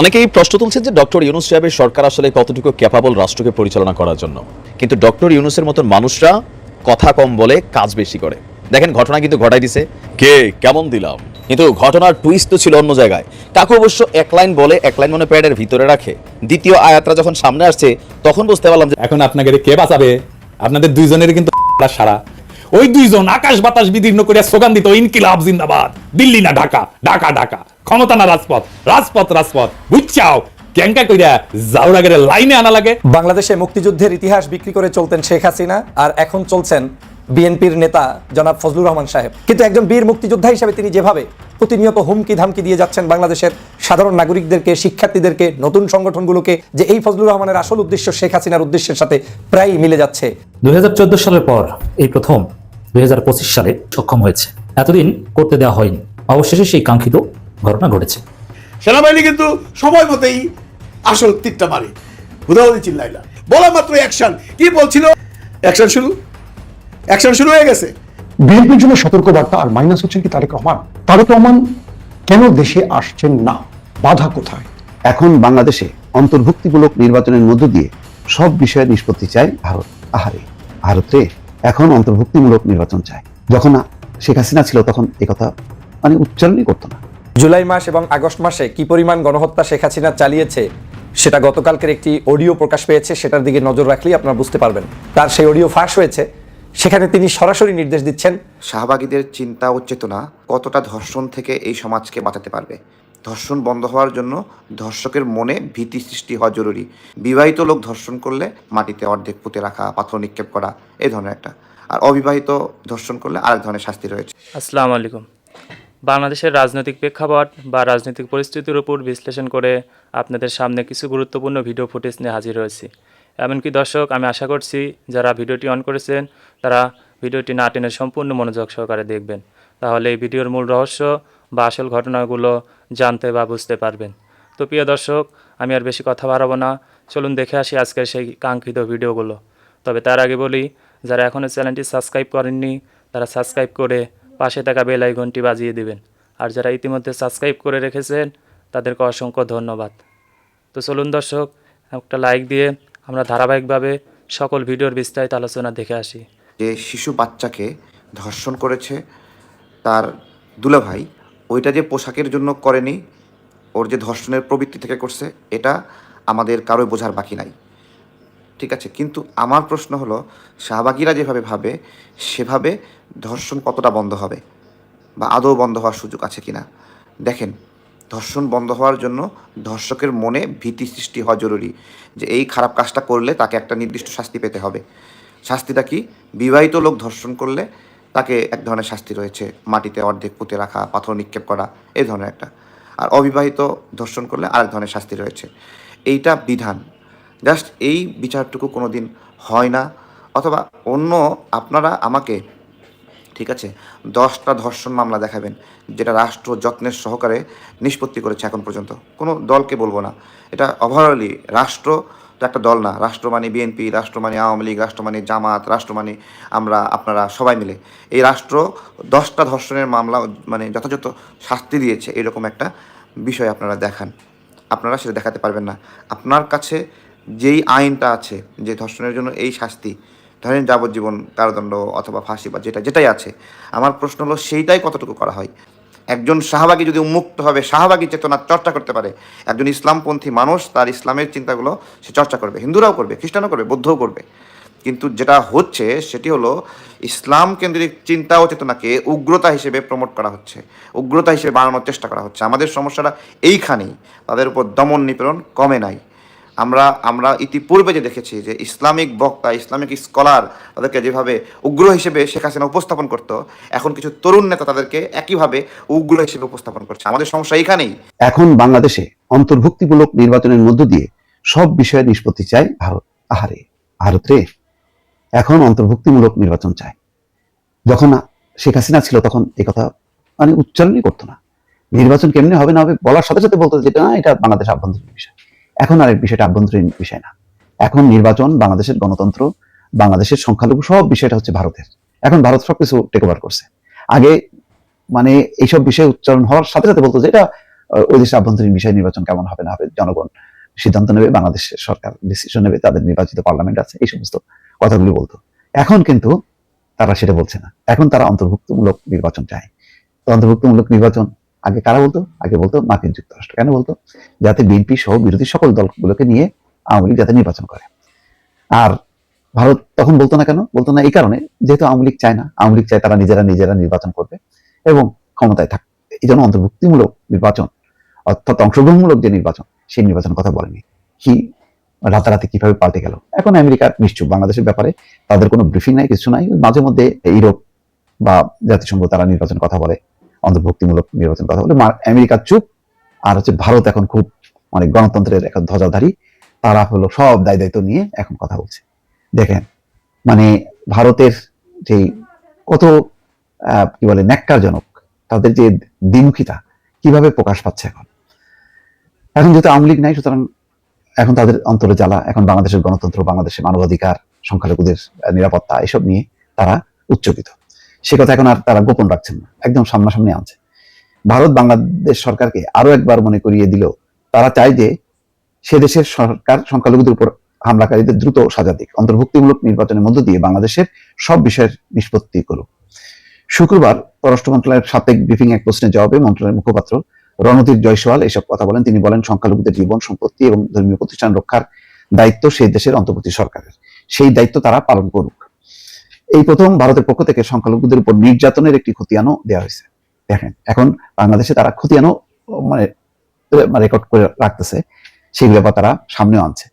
অনেকেই প্রশ্ন তুলছেন যে ডক্টর ইউনুস সাহেবের সরকার আসলে কতটুকু ক্যাপাবল রাষ্ট্রকে পরিচালনা করার জন্য। কিন্তু ডক্টর ইউনুসের মতন মানুষরা কথা কম বলে কাজ বেশি করে। দেখেন, ঘটনা কিন্তু ঘটাই দিছে। কে? কেমন দিলাম? কিন্তু ঘটনার টুইস্ট তো ছিল অন্য জায়গায়। কাকু অবশ্য এক লাইন বলে এক লাইন মনে প্যাডের ভিতরে রাখে। দ্বিতীয় আয়াতরা যখন সামনে আসছে, তখন বুঝতে পারলাম যে এখন আপনাকে কে বাঁচাবে? আপনাদের দুইজনের কিন্তু সারা। ওই দুইজন আকাশ বাতাস বিদীর্ণ করে স্লোগান দিত ইনকিলাব জিন্দাবাদ। দিল্লি না ঢাকা? ঢাকা ঢাকা। ক্ষমতা না রাজপথ? রাজপথ রাজপথ। বুঝছাও? ক্যাঙ্কা কইরা জাউরাগের লাইনে আনা লাগে। বাংলাদেশে মুক্তিযুদ্ধের ইতিহাস বিক্রি করে চলতেন শেখ হাসিনা আর এখন চলছেন বিএনপির নেতা জনাব ফজলুর রহমান সাহেব। কিন্তু একজন বীর মুক্তিযোদ্ধা হিসেবে তিনি যেভাবে প্রতিনিয়ত হুমকি ধামকি দিয়ে যাচ্ছেন বাংলাদেশের সাধারণ নাগরিকদেরকে শিক্ষার্থীদেরকে নতুন সংগঠনগুলোকে যে এই ফজলুর রহমানের আসল উদ্দেশ্য শেখ হাসিনার উদ্দেশ্যের সাথে প্রায় মিলে যাচ্ছে। দুই হাজার চোদ্দ সালের পর এই প্রথম দু হাজার পঁচিশ সালে সক্ষম হয়েছে। এতদিন করতে দেওয়া হয়নি। অবশেষে সেই কাঙ্ক্ষিত ঘটনা ঘটেছে। সেনাবাহিনী কিন্তু সময় মতেই আসল তীরটা মারে। হুদাহুদি চিল্লাইলা বলা মাত্র অ্যাকশন। কি বলছিল? অ্যাকশন শুরু। অ্যাকশন শুরু হয়ে গেছে। বিএনপির জন্য সতর্কবার্তা আর মাইনাস হচ্ছেন কি তারেক রহমান? তারেক রহমান কেন দেশে আসছেন না? বাধা কোথায়? এখন বাংলাদেশে অন্তর্ভুক্তিমূলক নির্বাচনের মধ্য দিয়ে সব বিষয়ে নিষ্পত্তি চায় ভারত। আহারে ভারতে এখন অন্তর্ভুক্তিমূলক নির্বাচন চায়। যখন শেখ হাসিনা ছিল তখন কথা মানে উচ্চারণই করতো না। জুলাই মাস এবং আগস্ট মাসে কি পরিমাণ গণহত্যা শেখ হাসিনা চালিয়েছে সেটা গতকালকের একটি অডিও প্রকাশ পেয়েছে সেটার দিকে নজর রাখলেই আপনারা বুঝতে পারবেন। তার সেই অডিও ফাঁস হয়েছে সেখানে তিনি সরাসরি নির্দেশ দিচ্ছেন শাহবাগীদের চিন্তা ও চেতনা কতটা ধর্ষণ থেকে এই সমাজকে বাঁচাতে পারবে? ধর্ষণ বন্ধ হওয়ার জন্য ধর্ষকের মনে ভীতি সৃষ্টি হওয়া জরুরি। বিবাহিত লোক ধর্ষণ করলে মাটিতে অর্ধেক পুঁতে রাখা, পাথর নিক্ষেপ করা এই ধরনের একটা। আর অবিবাহিত ধর্ষণ করলে আরেক ধরনের শাস্তি রয়েছে। আসসালামু আলাইকুম। বাংলাদেশের রাজনৈতিক প্রেক্ষাপট বা রাজনৈতিক পরিস্থিতির উপর বিশ্লেষণ করে আপনাদের সামনে কিছু গুরুত্বপূর্ণ ভিডিও ফুটেজ নিয়ে হাজির হয়েছি। এমনকি দর্শক, আমি আশা করছি যারা ভিডিওটি অন করেছেন, তারা ভিডিওটি না টেনে সম্পূর্ণ মনোযোগ সহকারে দেখবেন। তাহলে এই ভিডিওর মূল রহস্য বা আসল ঘটনাগুলো জানতে বা বুঝতে পারবেন। তো প্রিয় দর্শক, আমি আর বেশি কথা বাড়াবো না। চলুন দেখে আসি আজকের সেই কাঙ্ক্ষিত ভিডিওগুলো। তবে তার আগে বলি, যারা এখনও চ্যানেলটি সাবস্ক্রাইব করেননি, তারা সাবস্ক্রাইব করে পাশে থাকা বেল আইকনটি বাজিয়ে দিবেন। আর যারা ইতিমধ্যে সাবস্ক্রাইব করে রেখেছেন, তাদেরকে অসংখ্য ধন্যবাদ। তো চলুন দর্শক, একটা লাইক দিয়ে আমরা ধারাবাহিকভাবে সকল ভিডিওর বিস্তারিত আলোচনা দেখে আসি। যে শিশু বাচ্চাকে ধর্ষণ করেছে, তার দুলাভাই ওইটা যে পোশাকের জন্য করেনি, ওর যে ধর্ষণের প্রবৃত্তি থেকে করছে, এটা আমাদের কারোই বোঝার বাকি নাই। ঠিক আছে, কিন্তু আমার প্রশ্ন হলো, শাহবাগীরা যেভাবে ভাবে, সেভাবে ধর্ষণ কতটা বন্ধ হবে? বা আদৌ বন্ধ হওয়ার সুযোগ আছে কি না দেখেন, ধর্ষণ বন্ধ হওয়ার জন্য ধর্ষকের মনে ভীতি সৃষ্টি হওয়া জরুরি, যে এই খারাপ কাজটা করলে তাকে একটা নির্দিষ্ট শাস্তি পেতে হবে। শাস্তিটা কি? বিবাহিত লোক ধর্ষণ করলে তাকে এক ধরনের শাস্তি রয়েছে, মাটিতে অর্ধেক পুঁতে রাখা, পাথর নিক্ষেপ করা এই ধরনের একটা। আর অবিবাহিত ধর্ষণ করলে আরেক ধরনের শাস্তি রয়েছে। এইটা বিধান। জাস্ট এই বিচারটুকু কোনো দিন হয় না। অথবা অন্য আপনারা আমাকে, ঠিক আছে, দশটা ধর্ষণ মামলা দেখাবেন, যেটা রাষ্ট্র যত্নের সহকারে নিষ্পত্তি করেছে এখন পর্যন্ত। কোনো দলকে বলব না। এটা ওভারঅলি রাষ্ট্র তো একটা দল না রাষ্ট্র মানে বিএনপি রাষ্ট্র মানে আওয়ামী লীগ রাষ্ট্র মানে জামাত রাষ্ট্র মানে আমরা, আপনারা সবাই মিলে। এই রাষ্ট্র দশটা ধর্ষণের মামলা মানে যথাযথ শাস্তি দিয়েছে, এরকম একটা বিষয় আপনারা দেখান। আপনারা সেটা দেখাতে পারবেন না। আপনার কাছে যেই আইনটা আছে, যে ধর্ষণের জন্য এই শাস্তি, ধরেন যাবজ্জীবন কারাদণ্ড অথবা ফাঁসি বা যেটা, যেটাই আছে, আমার প্রশ্ন হলো সেইটাই কতটুকু করা হয়? একজন শাহবাগী যদি উন্মুক্ত হবে শাহবাগী চেতনা চর্চা করতে পারে। একজন ইসলামপন্থী মানুষ, তার ইসলামের চিন্তাগুলো সে চর্চা করবে। হিন্দুরাও করবে, খ্রিস্টানও করবে, বৌদ্ধও করবে। কিন্তু যেটা হচ্ছে, সেটি হলো ইসলাম কেন্দ্রিক চিন্তা ও চেতনাকে উগ্রতা হিসেবে প্রমোট করা হচ্ছে। উগ্রতা হিসেবে বানানোর চেষ্টা করা হচ্ছে। আমাদের সমস্যাটা এইখানেই। তাদের উপর দমন নিপীড়ন কমে নাই। আমরা আমরা ইতিপূর্বে যে দেখেছি যে ইসলামিক বক্তা, ইসলামিক স্কলার তাদেরকে যেভাবে উগ্র হিসেবে শেখ হাসিনা উপস্থাপন করতো, এখন কিছু তরুণ নেতা তাদেরকে একইভাবে উগ্র হিসেবে উপস্থাপন করছে। আমাদের সমস্যা এখানেই এখন বাংলাদেশে অন্তর্ভুক্তিমূলক নির্বাচনের মধ্য দিয়ে সব বিষয়ে নিষ্পত্তি চায় ভারত। আহারে, ভারতে এখন অন্তর্ভুক্তিমূলক নির্বাচন চায় যখন শেখ হাসিনা ছিল তখন এই কথা মানে উচ্চারণই করতো না। নির্বাচন কেমনি হবে না হবে বলার সাথে সাথে বলতো যেটা না, এটা বাংলাদেশ আভ্যন্তরীণ বিষয়। এখন আর এই বিষয়টা আভ্যন্তরীণ বিষয় না। এখন নির্বাচন, বাংলাদেশের গণতন্ত্র, বাংলাদেশের সংখ্যালঘু, সব বিষয়টা হচ্ছে ভারতের। এখন ভারত সবকিছু টেক ওভার করছে। আগে মানে এইসব বিষয়ে উচ্চারণ হওয়ার সাথে সাথে বলতো যে এটা ওই দেশের আভ্যন্তরীণ বিষয় নির্বাচন কেমন হবে না হবে, জনগণ সিদ্ধান্ত নেবে বাংলাদেশের সরকার ডিসিশন নেবে, তাদের নির্বাচিত পার্লামেন্ট আছে, এই সমস্ত কথাগুলো বলতো। এখন কিন্তু তারা সেটা বলছে না। এখন তারা অন্তর্ভুক্তমূলক নির্বাচন চায়। অন্তর্ভুক্তমূলক নির্বাচন আগে কারা বলতো? আগে বলতো মার্কিন যুক্তরাষ্ট্র। কেন বলতো? যাতে বিএনপি সহ বিরোধী সকল দলগুলোকে নিয়ে আওয়ামী লীগ যাতে নির্বাচন করে। আর ভারত তখন বলতো না কেন? বলতো না এই কারণে যেহেতু আওয়ামী লীগ চায় না, আওয়ামী লীগ চায় তারা নিজেরা নিজেরা নির্বাচন করবে এবং ক্ষমতায় থাকবে এই জন্য অন্তর্ভুক্তিমূলক নির্বাচন, অর্থাৎ অংশগ্রহণমূলক যে নির্বাচন, সেই নির্বাচনের কথা বলেনি। কি রাতারাতি কীভাবে পাল্টে গেল? এখন আমেরিকা নিশ্চুপ। বাংলাদেশের ব্যাপারে তাদের কোনো ব্রিফিং নাই, কিছু নাই। মাঝে মধ্যে ইউরোপ বা জাতিসংঘ তারা নির্বাচন কথা বলে। অন্তর্ভুক্তিমূলক নির্বাচন কথা বলে আমেরিকা চুপ, আর হচ্ছে ভারত এখন খুব মানে গণতন্ত্রের এখন ধ্বজাধারী। তারা হলো সব দায় দায়িত্ব নিয়ে এখন কথা বলছে। দেখেন মানে ভারতের যে কত কি বলে, ন্যাক্কারজনক, তাদের যে দ্বিমুখিতা কীভাবে প্রকাশ পাচ্ছে এখন? এখন যেহেতু আওয়ামী লীগ নাই, সুতরাং এখন তাদের অন্তরে জ্বালা, এখন বাংলাদেশের গণতন্ত্র, বাংলাদেশের মানবাধিকার, সংখ্যালঘুদের নিরাপত্তা, এসব নিয়ে তারা উচ্চকিত। সে কথা এখন আর তারা গোপন রাখছেন না, একদম সামনাসামনি আনছে ভারত বাংলাদেশ সরকারকে আরও একবার মনে করিয়ে দিল তারা চায় যে সে দেশের সরকার সংখ্যালঘুদের উপর হামলাকারীদের দ্রুত সাজা দিক, অন্তর্ভুক্তিমূলক নির্বাচনের মধ্য দিয়ে বাংলাদেশের সব বিষয়ের নিষ্পত্তি করুক। শুক্রবার পররাষ্ট্র মন্ত্রণালয়ের সাপ্তাহিক ব্রিফিং এক প্রশ্নের জবাবে মন্ত্রণালয়ের মুখপাত্র রণধীর জয়সওয়াল এসব কথা বলেন। তিনি বলেন, সংখ্যালঘুদের জীবন, সম্পত্তি এবং ধর্মীয় প্রতিষ্ঠান রক্ষার দায়িত্ব সেই দেশের অন্তর্বর্তী সরকারের। সেই দায়িত্ব তারা পালন করুক। এই প্রথম ভারতের পক্ষ থেকে সংখ্যালঘুদের উপর নির্যাতনের একটি খতিয়ানও দেওয়া হয়েছে। দেখেন, এখন বাংলাদেশে তারা খতিয়ানো মানে রেকর্ড করে রাখতেছে সেই ব্যাপার তারা সামনেও আনছে।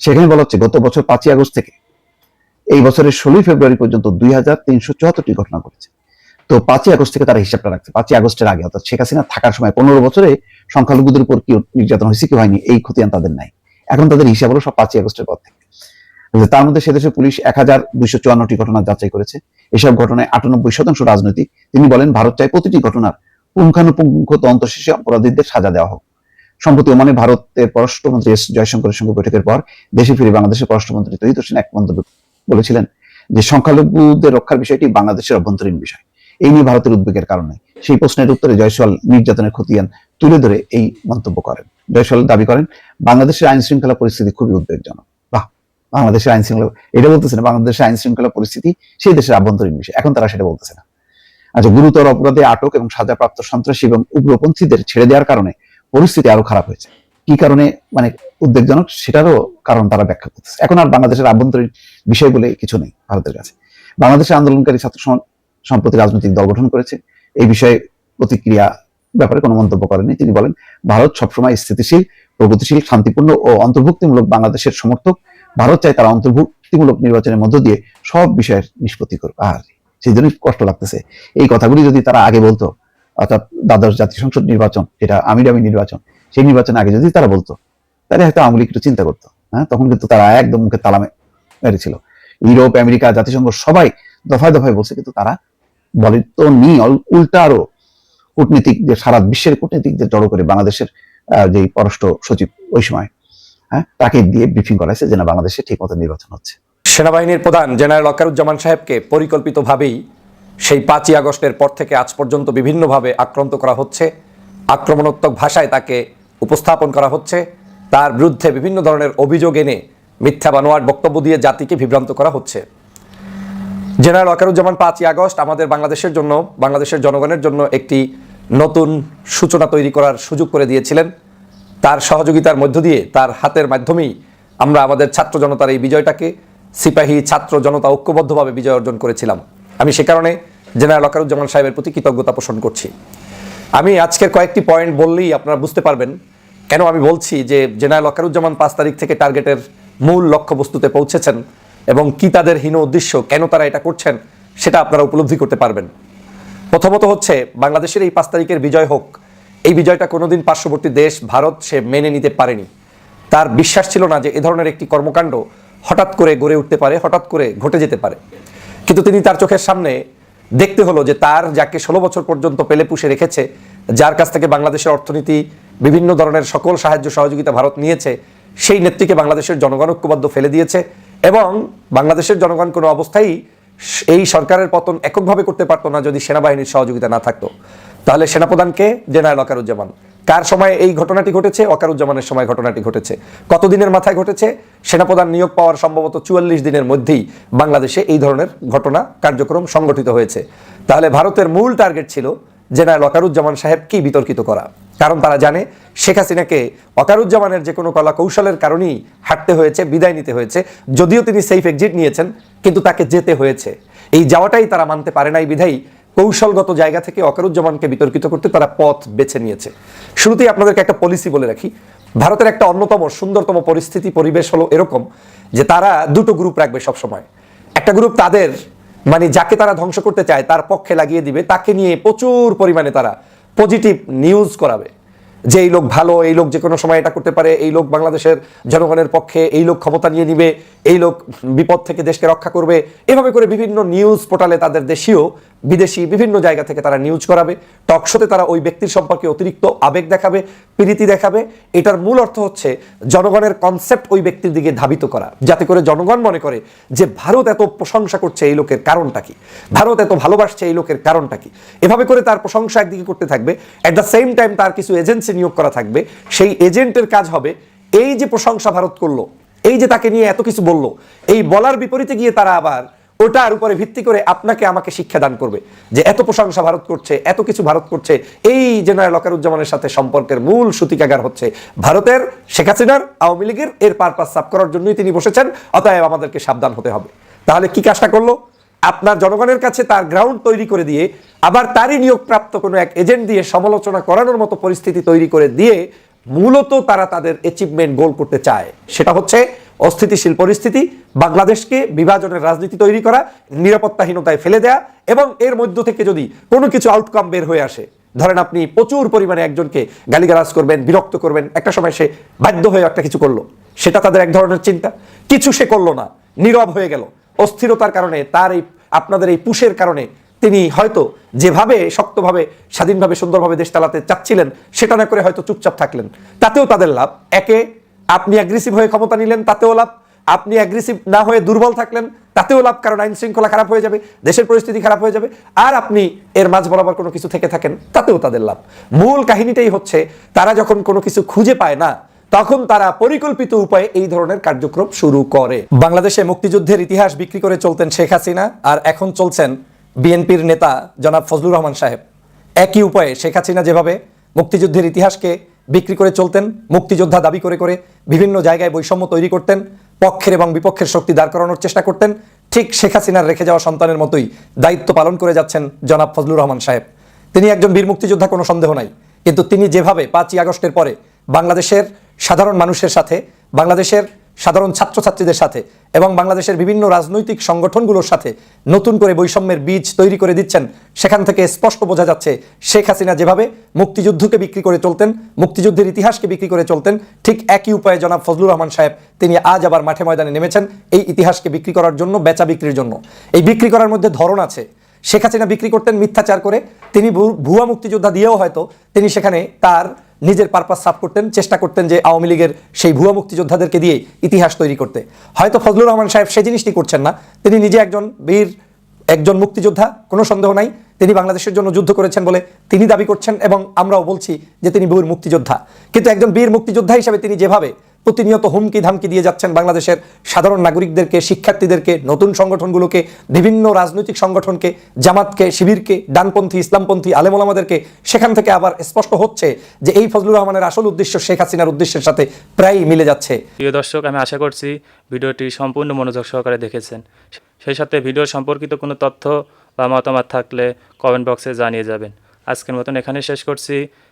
সেখানে বলা হচ্ছে, গত বছর পাঁচই আগস্ট থেকে এই বছরের ষোলোই ফেব্রুয়ারি পর্যন্ত দুই হাজার তিনশো চুয়াত্তরটি ঘটনা ঘটেছে। তো পাঁচই আগস্ট থেকে তারা হিসাবটা রাখছে। পাঁচই আগস্টের আগে, অর্থাৎ শেখ হাসিনা থাকার সময় পনেরো বছরে সংখ্যালঘুদের উপর কি নির্যাতন হয়েছে কি হয়নি, এই খতিয়ান তাদের নাই। এখন তাদের হিসাব হলো সব পাঁচই আগস্টের পর থেকে। তার মধ্যে সে দেশের পুলিশ এক হাজার দুইশো চুয়ান্নটি ঘটনা যাচাই করেছে। এসব ঘটনায় আটানব্বই শতাংশ রাজনৈতিক। তিনি বলেন, ভারত চায় প্রতিটি ঘটনার পুঙ্খানুপুঙ্খ তদন্ত শেষে অপরাধীদের সাজা দেওয়া হোক। সম্প্রতি ওমানে ভারতের পররাষ্ট্রমন্ত্রী এস জয়শঙ্করের সঙ্গে বৈঠকের পর দেশে ফিরে বাংলাদেশের পররাষ্ট্রমন্ত্রী তহিদ হোসেন এক মন্তব্য বলেছিলেন যে সংখ্যালঘুদের রক্ষার বিষয়টি বাংলাদেশের অভ্যন্তরীণ বিষয়। এই নিয়ে ভারতের উদ্বেগের কারণে সেই প্রশ্নের উত্তরে জয়সওয়াল নির্যাতনের খতিয়ান তুলে ধরে এই মন্তব্য করেন। জয়সওয়াল দাবি করেন, বাংলাদেশের আইন শৃঙ্খলা পরিস্থিতি খুবই উদ্বেগজনক। বাংলাদেশের আইন শৃঙ্খলা, এটা বলতেছে না, বাংলাদেশের আইন শৃঙ্খলা পরিস্থিতি সেই দেশের আভ্যন্তরীণ বিষয়। এখন তারা সেটা বলতেছে না। আচ্ছা গুরুতর অপরাধে আটক এবং সাজাপ্রাপ্ত সন্ত্রাসী এবং উগ্রপন্থীদের ছেড়ে দেওয়ার কারণে পরিস্থিতি আরও খারাপ হয়েছে। কি কারণে? মানে উদ্বেগজনক সেটারও কারণ তারা ব্যাখ্যা করতেছে। এখন আর বাংলাদেশের আভ্যন্তরীণ বিষয় বলে কিছু নেই ভারতের কাছে। বাংলাদেশের আন্দোলনকারী ছাত্র সম্প্রতি রাজনৈতিক দল গঠন করেছে। এই বিষয়ে প্রতিক্রিয়া ব্যাপারে কোনো মন্তব্য করেনি তিনি বলেন, ভারত সবসময় স্থিতিশীল, প্রগতিশীল, শান্তিপূর্ণ ও অন্তর্ভুক্তিমূলক বাংলাদেশের সমর্থক। ভারত চায় তারা অন্তর্ভুক্তিমূলক নির্বাচনের মধ্য দিয়ে সব বিষয়ের নিষ্পত্তি করবে আর সেই জন্যই কষ্ট লাগতেছে। এই কথাগুলি যদি তারা আগে বলতো, অর্থাৎ দ্বাদশ জাতীয় সংসদ নির্বাচন, যেটা আমির আমির নির্বাচন, সেই নির্বাচন আগে যদি তারা বলতো, তাহলে হয়তো আওয়ামী একটু চিন্তা করতো হ্যাঁ? তখন কিন্তু তারা একদম মুখে তালা মে- মেরেছিল। ইউরোপ, আমেরিকা, জাতিসংঘ সবাই দফায় দফায় বলছে কিন্তু তারা বলে তো নি উল্টা আরও কূটনীতিক যে সারা বিশ্বের কূটনীতিকদের জড়ো করে বাংলাদেশের যে পররাষ্ট্র সচিব ওই সময় হ্যাঁ? তাকে দিয়ে ব্রিফিং করাইছে যে না, বাংলাদেশে ঠিক মতো নির্বাচন হচ্ছে। সেনাবাহিনীর প্রধান জেনারেল অকারুজ্জামান সাহেবকে পরিকল্পিতভাবেই সেই পাঁচই আগস্টের পর থেকে আজ পর্যন্ত বিভিন্নভাবে আক্রান্ত করা হচ্ছে। আক্রমণাত্মক ভাষায় তাকে উপস্থাপন করা হচ্ছে। তার বিরুদ্ধে বিভিন্ন ধরনের অভিযোগ এনে মিথ্যা বানোয়ার বক্তব্য দিয়ে জাতিকে বিভ্রান্ত করা হচ্ছে। জেনারেল ওয়াকারুজ্জামান পাঁচই আগস্ট আমাদের বাংলাদেশের জন্য, বাংলাদেশের জনগণের জন্য একটি নতুন সূচনা তৈরি করার সুযোগ করে দিয়েছিলেন। তার সহযোগিতার মধ্য দিয়ে তার হাতের মাধ্যমেই আমরা আমাদের ছাত্র জনতার এই বিজয়টাকে সিপাহী ছাত্র জনতা ঐক্যবদ্ধভাবে বিজয় অর্জন করেছিলাম। আমি সে কারণে জেনারেল ওয়াকারুজ্জামান সাহেবের প্রতি কৃতজ্ঞতা পোষণ করছি। আমি আজকের কয়েকটি পয়েন্ট বললেই আপনারা বুঝতে পারবেন কেন আমি বলছি যে জেনারেল অকারুজ্জামান পাঁচ তারিখ থেকে টার্গেটের মূল লক্ষ্যবস্তুতে পৌঁছেছেন এবং কি তাদের হীন উদ্দেশ্য, কেন তারা এটা করছেন সেটা আপনারা উপলব্ধি করতে পারবেন। প্রথমত হচ্ছে বাংলাদেশের এই পাঁচ তারিখের বিজয় হোক এই বিজয়টা কোনোদিন পার্শ্ববর্তী দেশ ভারত সে মেনে নিতে পারেনি। তার বিশ্বাস ছিল না যে এ ধরনের একটি কর্মকাণ্ড হঠাৎ করে গড়ে উঠতে পারে, হঠাৎ করে ঘটে যেতে পারে। কিন্তু তিনি তার চোখের সামনে দেখতে হলো যে তার, যাকে ষোলো বছর পর্যন্ত পেলে পুষে রেখেছে, যার কাছ থেকে বাংলাদেশের অর্থনীতি, বিভিন্ন ধরনের সকল সাহায্য সহযোগিতা ভারত নিয়েছে, সেই নেত্রীকে বাংলাদেশের জনগণ ঐক্যবদ্ধ ফেলে দিয়েছে এবং বাংলাদেশের জনগণ কোনো অবস্থায় এই সরকারের পতন এককভাবে করতে পারতো না যদি সেনাবাহিনীর সহযোগিতা না থাকতো। তাহলে সেনাপ্রধানকে জেনারেল অকারুজ্জামান। কার সময় এই ঘটনাটি ঘটেছে? অকারুজ্জামানের সময় ঘটনাটি ঘটেছে। কতদিনের মাথায় ঘটেছে? সেনাপ্রধান নিয়োগ পাওয়ার সম্ভবত চুয়াল্লিশ দিনের মধ্যেই বাংলাদেশে এই ধরনের ঘটনা কার্যক্রম সংগঠিত হয়েছে। তাহলে ভারতের মূল টার্গেট ছিল জেনারেল ওয়াকারুজ্জামান সাহেবকে বিতর্কিত করা। কারণ তারা জানে শেখ হাসিনাকে ওয়াকারুজ্জামানের যে কোনো কলা কৌশলের কারণেই হাঁটতে হয়েছে, বিদায় নিতে হয়েছে। যদিও তিনি সেফ এক্সিট নিয়েছেন, কিন্তু তাকে যেতে হয়েছে। এই যাওয়াটাই তারা মানতে পারে নাই বিধায়ী। কৌশলগত জায়গা থেকে অকারুজ্জামানকে বিতর্কিত করতে তারা পথ বেছে নিয়েছে। শুরুতেই আপনাদেরকে একটা পলিসি বলে রাখি। ভারতের একটা অন্যতম সুন্দরতম পরিস্থিতি, পরিবেশ হলো এরকম যে তারা দুটো গ্রুপ রাখবে সবসময়। একটা গ্রুপ তাদের মানে যাকে তারা ধ্বংস করতে চায়, তার পক্ষে লাগিয়ে দিবে, তাকে নিয়ে প্রচুর পরিমাণে তারা পজিটিভ নিউজ করাবে। যে এই লোক ভালো, এই লোক যে কোনো সময় এটা করতে পারে, এই লোক বাংলাদেশের জনগণের পক্ষে এই লোক ক্ষমতা নিয়ে নিবে, এই লোক বিপদ থেকে দেশকে রক্ষা করবে। এভাবে করে বিভিন্ন নিউজ পোর্টালে তাদের দেশীয়, বিদেশি বিভিন্ন জায়গা থেকে তারা নিউজ করাবে। টকশোতে তারা ওই ব্যক্তির সম্পর্কে অতিরিক্ত আবেগ দেখাবে, প্রীতি দেখাবে। এটার মূল অর্থ হচ্ছে জনগণের কনসেপ্ট ওই ব্যক্তির দিকে ধাবিত করা। যাতে করে জনগণ মনে করে যে ভারত এত প্রশংসা করছে এই লোকের কারণটা কি? ভারত এত ভালোবাসছে এই লোকের কারণটা কি? এভাবে করে তার প্রশংসা একদিকে করতে থাকবে। অ্যাট দ্য সেম টাইম তার কিছু এজেন্সি নিয়োগ করা থাকবে, সেই এজেন্টের কাজ হবে এই যে প্রশংসা ভারত করল, এই যে তাকে নিয়ে এত কিছু বলল, এই বলার বিপরীতে গিয়ে তারা আবার ওটার উপরে ভিত্তি করে আপনাকে আমাকে শিক্ষা দান করবে যে এত প্রশংসা ভারত করছে, এত কিছু ভারত করছে, এই জেনারেল লকারুজ্জামানের সাথে সম্পর্কের মূল সূতিকাগার হচ্ছে ভারতের, শেখ হাসিনার, আওয়ামী লীগের, এর পারপাস সাফ করার জন্যই তিনি বসেছেন, অতএব আমাদেরকে সাবধান হতে হবে। তাহলে কি কাজটা করল? আপনার জনগণের কাছে তার গ্রাউন্ড তৈরি করে দিয়ে, আবার তারই নিয়োগপ্রাপ্ত কোনো এক এজেন্ট দিয়ে সমালোচনা করানোর মতো পরিস্থিতি তৈরি করে দিয়ে মূলত তারা তাদের অ্যাচিভমেন্ট গোল করতে চায়। সেটা হচ্ছে অস্থিতিশীল পরিস্থিতি, বাংলাদেশকে বিভাজনের রাজনীতি তৈরি করা, নিরাপত্তাহীনতায় ফেলে দেয়া এবং এর মধ্য থেকে যদি কোনো কিছু আউটকাম বের হয়ে আসে, ধরেন আপনি প্রচুর পরিমাণে একজনকে গালিগালাজ করবেন, বিরক্ত করবেন, একটা সময় সে বাধ্য হয়ে একটা কিছু করল। সেটা তাদের এক ধরনের চিন্তা। কিছু সে করল না, নীরব হয়ে গেল। অস্থিরতার কারণে, তার এই, আপনাদের এই পুষের কারণে তিনি হয়তো যেভাবে শক্তভাবে, স্বাধীনভাবে, সুন্দরভাবে দেশ চালাতে চাচ্ছিলেন, সেটা না করে হয়তো চুপচাপ থাকলেন। তাতেও তাদের লাভ। একে, আপনি অ্যাগ্রেসিভ হয়ে ক্ষমতা নিলেন, তাতেও লাভ। আপনি অ্যাগ্রেসিভ না হয়ে দুর্বল থাকলেন, তাতেও লাভ, কারণ আইন শৃঙ্খলা খারাপ হয়ে যাবে, দেশের পরিস্থিতি খারাপ হয়ে যাবে। আর আপনি এর মাঝ বরাবর কোনো কিছু থেকে থাকেন, তাতেও তাদের লাভ। মূল কাহিনীটাই হচ্ছে, তারা যখন কোনো কিছু খুঁজে পায় না তখন তারা পরিকল্পিত উপায়ে এই ধরনের কার্যক্রম শুরু করে। বাংলাদেশে মুক্তিযুদ্ধের ইতিহাস বিক্রি করে চলতেন শেখ হাসিনা আর এখন চলছেন বিএনপির নেতা জনাব ফজলুর রহমান সাহেব। একই উপায়ে শেখ হাসিনা যেভাবে মুক্তিযুদ্ধের ইতিহাসকে বিক্রি করে চলতেন, মুক্তিযোদ্ধা দাবি করে করে বিভিন্ন জায়গায় বৈষম্য তৈরি করতেন, পক্ষের এবং বিপক্ষের শক্তি দাঁড় করানোর চেষ্টা করতেন, ঠিক শেখ হাসিনার রেখে যাওয়া সন্তানের মতোই দায়িত্ব পালন করে যাচ্ছেন জনাব ফজলুর রহমান সাহেব। তিনি একজন বীর মুক্তিযোদ্ধা, কোনো সন্দেহ নাই। কিন্তু তিনি যেভাবে পাঁচই আগস্টের পরে বাংলাদেশের সাধারণ মানুষের সাথে, বাংলাদেশের সাধারণ ছাত্রছাত্রীদের সাথে এবং বাংলাদেশের বিভিন্ন রাজনৈতিক সংগঠনগুলোর সাথে নতুন করে বৈষম্যের বীজ তৈরি করে দিচ্ছেন, সেখান থেকে স্পষ্ট বোঝা যাচ্ছে শেখ হাসিনা যেভাবে মুক্তিযুদ্ধকে বিক্রি করে চলতেন, মুক্তিযুদ্ধের ইতিহাসকে বিক্রি করে চলতেন, ঠিক একই উপায়ে জনাব ফজলুর রহমান সাহেব তিনি আজ আবার মাঠে ময়দানে নেমেছেন এই ইতিহাসকে বিক্রি করার জন্য, বেচা বিক্রির জন্য। এই বিক্রি করার মধ্যে ধরন আছে। শেখ হাসিনা বিক্রি করতেন মিথ্যাচার করে, তিনি ভুয়া মুক্তিযোদ্ধা দিয়েও হয়তো তিনি সেখানে তার নিজের পারপাস সাফ করতেন, চেষ্টা করতেন যে আওয়ামী লীগের সেই ভুয়া মুক্তিযোদ্ধাদেরকে দিয়ে ইতিহাস তৈরি করতে। হয়তো ফজলুর রহমান সাহেব সেই জিনিসটি করছেন না। তিনি নিজে একজন বীর, একজন মুক্তিযোদ্ধা, কোনো সন্দেহ নাই। তিনি বাংলাদেশের জন্য যুদ্ধ করেছেন বলে তিনি দাবি করছেন এবং আমরাও বলছি যে তিনি বীর মুক্তিযোদ্ধা। কিন্তু একজন বীর মুক্তিযোদ্ধা হিসাবে তিনি যেভাবে প্রতিনিয়ত হুমকি ধামকি দিয়ে যাচ্ছেন বাংলাদেশের সাধারণ নাগরিকদেরকে, শিক্ষার্থীদেরকে, নতুন সংগঠনগুলোকে, বিভিন্ন রাজনৈতিক সংগঠনকে, জামাতকে, শিবিরকে, ডানপন্থী, ইসলামপন্থী আলেমোলামাদেরকে সেখান থেকে আবার স্পষ্ট হচ্ছে যে এই ফজলুর রহমানের আসল উদ্দেশ্য শেখ হাসিনার উদ্দেশ্যের সাথে প্রায়ই মিলে যাচ্ছে। প্রিয় দর্শক, আমি আশা করছি ভিডিওটি সম্পূর্ণ মনোযোগ সহকারে দেখেছেন। সেই সাথে ভিডিও সম্পর্কিত কোনো তথ্য বা মতামত থাকলে কমেন্ট বক্সে জানিয়ে যাবেন। আজকের মতন এখানে শেষ করছি।